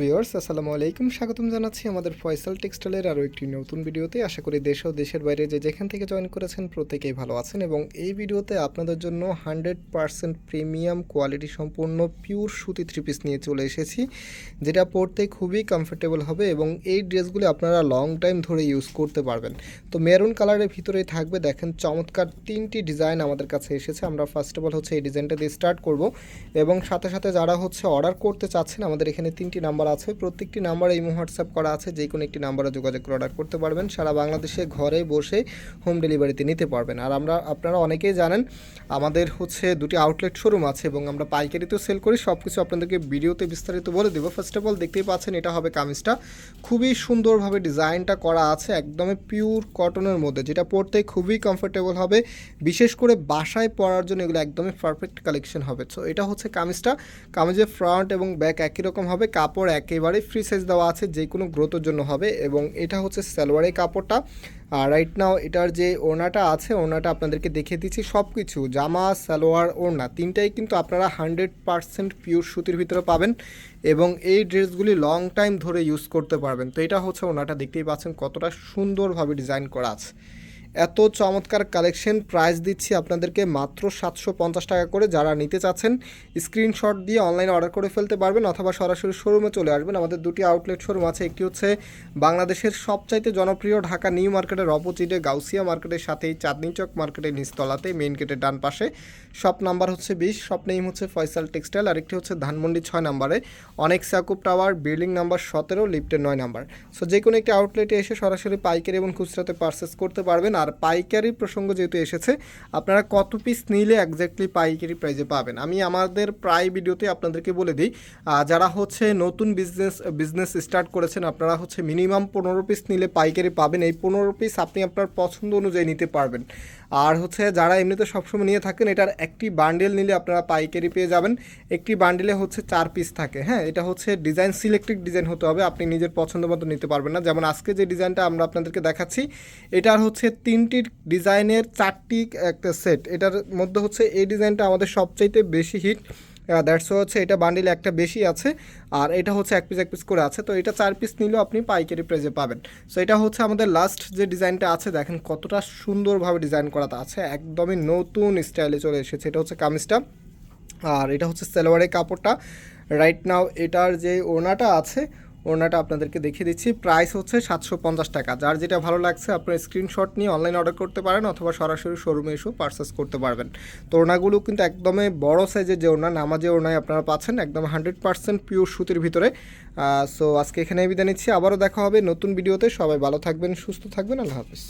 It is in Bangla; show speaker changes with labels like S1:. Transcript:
S1: ভিউয়ার্স, আসসালামু আলাইকুম। স্বাগতম জানাচ্ছি আমাদের ফয়সাল টেক্সটাইলের আরও একটি নতুন ভিডিওতে। আশা করি দেশ ও দেশের বাইরে যে যেখান থেকে জয়েন করেছেন প্রত্যেকেই ভালো আছেন এবং এই ভিডিওতে আপনাদের জন্য হান্ড্রেড পারসেন্ট প্রিমিয়াম কোয়ালিটি সম্পূর্ণ পিওর সুতি থ্রি পিস নিয়ে চলে এসেছি, যেটা পরতে খুবই কমফোর্টেবল হবে এবং এই ড্রেসগুলি আপনারা লং টাইম ধরে ইউজ করতে পারবেন। তো মেরুন কালারের ভিতরেই থাকবে, দেখেন চমৎকার তিনটি ডিজাইন আমাদের কাছে এসেছে। আমরা ফার্স্ট অফ অল হচ্ছে এই ডিজাইনটা দিয়ে স্টার্ট করব এবং সাথে সাথে যারা হচ্ছে অর্ডার করতে চাচ্ছেন, আমাদের এখানে তিনটি নাম্বার আছে। প্রত্যেকটি নাম্বার এই হোয়াটসঅ্যাপ করা আছে। যে কোনো একটি নাম্বারে যোগাযোগ করে অর্ডার করতে পারবেন। সারা বাংলাদেশে ঘরে বসে হোম ডেলিভারিতে নিতে পারবেন। আর আমরা, আপনারা অনেকেই জানেন, আমাদের হচ্ছে দুটি আউটলেট শোরুম আছে এবং আমরা পাইকারিতেও সেল করি। সব কিছু আপনাদেরকে ভিডিওতে বিস্তারিত বলে দেবো। ফার্স্ট অফ অল দেখতেই পাচ্ছেন, এটা হবে কামিজটা। খুবই সুন্দরভাবে ডিজাইনটা করা আছে, একদমই পিওর কটনের মধ্যে, যেটা পরতে খুবই কমফোর্টেবল হবে। বিশেষ করে বাসায় পরার জন্য এগুলো একদমই পারফেক্ট কালেকশন হবে। সো এটা হচ্ছে কামিজটা। কামিজের ফ্রন্ট এবং ব্যাক একই রকম হবে। কাপড় একেবারে ফ্রি সাইজ দেওয়া আছে, যে কোনো গ্রোথের জন্য হবে এবং এটা হচ্ছে সালোয়ারের কাপড়টা। আর রাইট নাও এটার যে ওড়নাটা আছে, ওড়নাটা আপনাদেরকে দেখিয়ে দিচ্ছি। সব কিছু জামা, সালোয়ার, ওড়না, তিনটাই কিন্তু আপনারা হান্ড্রেড পারসেন্ট পিওর সুতির ভিতরে পাবেন এবং এই ড্রেসগুলি লং টাইম ধরে ইউজ করতে পারবেন। তো এটা হচ্ছে ওড়নাটা, দেখতেই পাচ্ছেন কতটা সুন্দরভাবে ডিজাইন করা আছে। এত চমৎকার কালেকশন প্রাইস দিচ্ছি আপনাদেরকে মাত্র সাতশো পঞ্চাশ টাকা করে। যারা নিতে চাচ্ছেন, স্ক্রিনশট দিয়ে অনলাইনে অর্ডার করে ফেলতে পারবেন অথবা সরাসরি শোরুমে চলে আসবেন। আমাদের দুটি আউটলেট শোরুম আছে, একটি হচ্ছে বাংলাদেশের সবচাইতে জনপ্রিয় ঢাকা নিউ মার্কেটের অপোজিটে গাউসিয়া মার্কেটের সাথেই চাঁদনি চক মার্কেটের নিচতলাতে মেইন গেটের ডান পাশে। শপ নাম্বার হচ্ছে বিশ, শপ নেম হচ্ছে ফয়সাল টেক্সটাইল, আরেকটি হচ্ছে ধানমন্ডি ছয় নাম্বারে। অনেক সাকুব টাওয়ার, বিল্ডিং নাম্বার সতেরো, লিফটের নয় নাম্বার। সো যে কোনো একটি আউটলেটে এসে সরাসরি পাইকারি এবং খুচরাতে পারচেস করতে পারবেন। আর পাইকারি প্রসঙ্গ যেহেতু এসেছে, আপনারা কত পিস নিলে একজ্যাক্টলি পাইকারি প্রাইজে পাবেন? আমি আমাদের প্রায় ভিডিওতে আপনাদেরকে বলে দিই যারা হচ্ছে নতুন বিজনেস বিজনেস স্টার্ট করেছেন, আপনারা হচ্ছে মিনিমাম পনেরো পিস নিলে পাইকারি পাবেন। এই পনেরো পিস আপনি আপনার পছন্দ অনুযায়ী নিতে পারবেন। আর হচ্ছে যারা এমনিতে সবসময় নিয়ে থাকেন, এটার একটি বান্ডেল নিলে আপনারা পাইকারি পেয়ে যাবেন। একটি বান্ডেলে হচ্ছে চার পিস থাকে হ্যাঁ? এটা হচ্ছে ডিজাইন সিলেক্টেড ডিজাইন হতে হবে। আপনি নিজের পছন্দ মতো নিতে পারবেন না। যেমন আজকে যে ডিজাইনটা আমরা আপনাদেরকে দেখাচ্ছি, এটার হচ্ছে তিনটি ডিজাইনের চারটি একটা সেট এটার মধ্যে হচ্ছে এই ডিজাইনটা আমাদের সবচাইতে বেশি হিট দ্যাটস হচ্ছে এটা বান্ডিল একটা বেশি আছে, আর এটা হচ্ছে এক পিস এক পিস করে আছে, তো এটা চার পিস নিলেও আপনি পাইকারি প্রাইজে পাবেন। সো এটা হচ্ছে আমাদের লাস্ট যে ডিজাইনটা আছে, দেখেন কতটা সুন্দরভাবে ডিজাইন করাতে আছে, একদমই নতুন স্টাইলে চলে এসেছে। এটা হচ্ছে কামিজটা, আর এটা হচ্ছে সালোয়ারের কাপড়টা। রাইট নাও এটার যে ওড়নাটা আছে ওড়নাটা আপনাদেরকে দেখিয়ে দিচ্ছি। প্রাইস হচ্ছে সাতশো পঞ্চাশ টাকা। যার যেটা ভালো লাগছে, আপনার স্ক্রিনশট নিয়ে অনলাইন অর্ডার করতে পারেন অথবা সরাসরি শোরুমে এসেও পারচেস করতে পারবেন। তো ওড়নাগুলো কিন্তু একদমই বড় সাইজের যে ওড়না নামাজে ওড়নায় আপনারা পাচ্ছেন, একদম হান্ড্রেড পার্সেন্ট পিওর সুতির ভিতরে। সো আজকে এখানে বিদায় নিচ্ছি। আবারও দেখা হবে নতুন ভিডিওতে সবাই ভালো থাকবেন, সুস্থ থাকবেন। আল্লাহ হাফিজ।